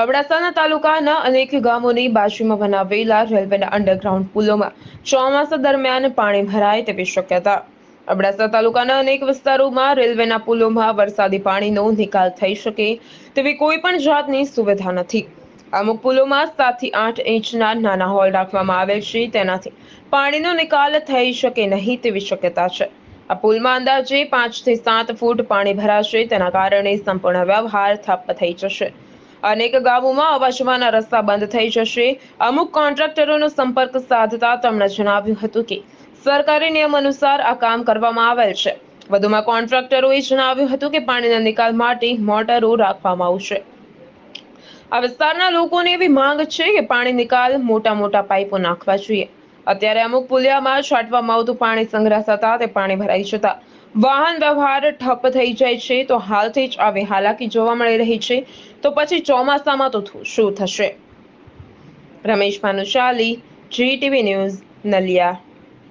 અબડાસાના તાલુકાના અનેક ગામોની બાજુમાં બનાવેલા રેલવેના અંડરગ્રાઉન્ડ પુલોમાં ચોમાસા દરમિયાન પાણી ભરાય તેવી શક્યતા. અબડાસા તાલુકાના અનેક વિસ્તારોમાં રેલવેના પુલોમાં વરસાદી પાણીનો નિકાલ થઈ શકે તેવી કોઈ પણ જાતની સુવિધા નથી. અમુક પુલોમાં સાતથી આઠ ઇંચના નાના હોલ રાખવામાં આવેલ છે, તેનાથી પાણીનો નિકાલ થઈ શકે નહીં તેવી શક્યતા છે. આ પુલમાં અંદાજે પાંચથી સાત ફૂટ પાણી ભરાશે, તેના કારણે સંપૂર્ણ વ્યવહાર ઠપ્પ થઈ જશે. અનેક ગામોમાં અવાજમાના રસ્તા બંધ થઈ જશે. અમુક કોન્ટ્રાક્ટરોનો સંપર્ક સાધતા તેમણે જણાવ્યું હતું કે, સરકારી નિયમ અનુસાર આ કામ કરવામાં આવેલ છે. વધુમાં કોન્ટ્રાક્ટરોએ જણાવ્યું હતું કે, પાણીના નિકાલ માટે મોટરો રાખવામાં આવશે. આ વિસ્તારના લોકોની એવી માંગ છે કે, પાણી નિકાલ મોટા મોટા પાઇપો નાખવા જોઈએ. અત્યારે અમુક પુલિયામાં છાંટવામાં આવતું પાણી સંગ્રહ થતા તે પાણી ભરાઈ જતા વાહન વ્યવહાર ઠપ્પ થઈ જાય છે, તો હાલથી જ આવી હાલાકી જોવા મળી રહી છે. તો પછી ચોમાસામાં તો શું થશે? Ramesh Bhanushali ji TV news Naliya.